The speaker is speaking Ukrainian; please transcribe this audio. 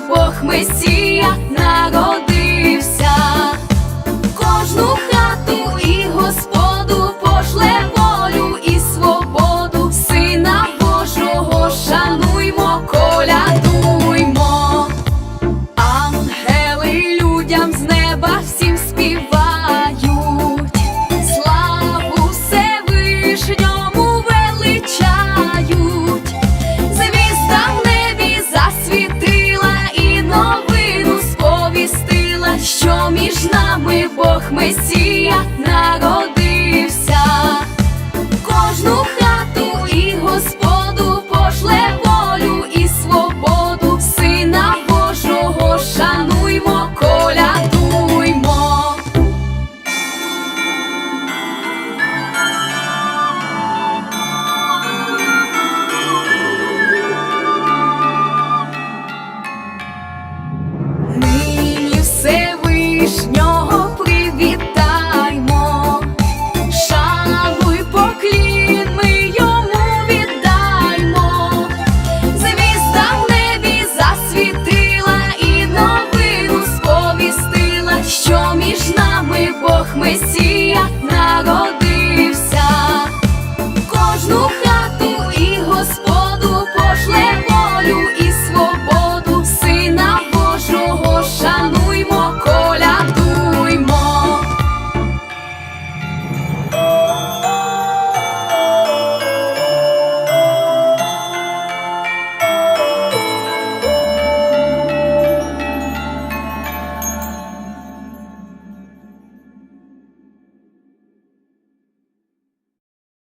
Бог Месія між нами Бог Месія Вишнього привітаймо, шану й поклін ми йому віддаймо, звізда в небі засвітила і новину сповістила, що між нами Бог Месія народився. Кожну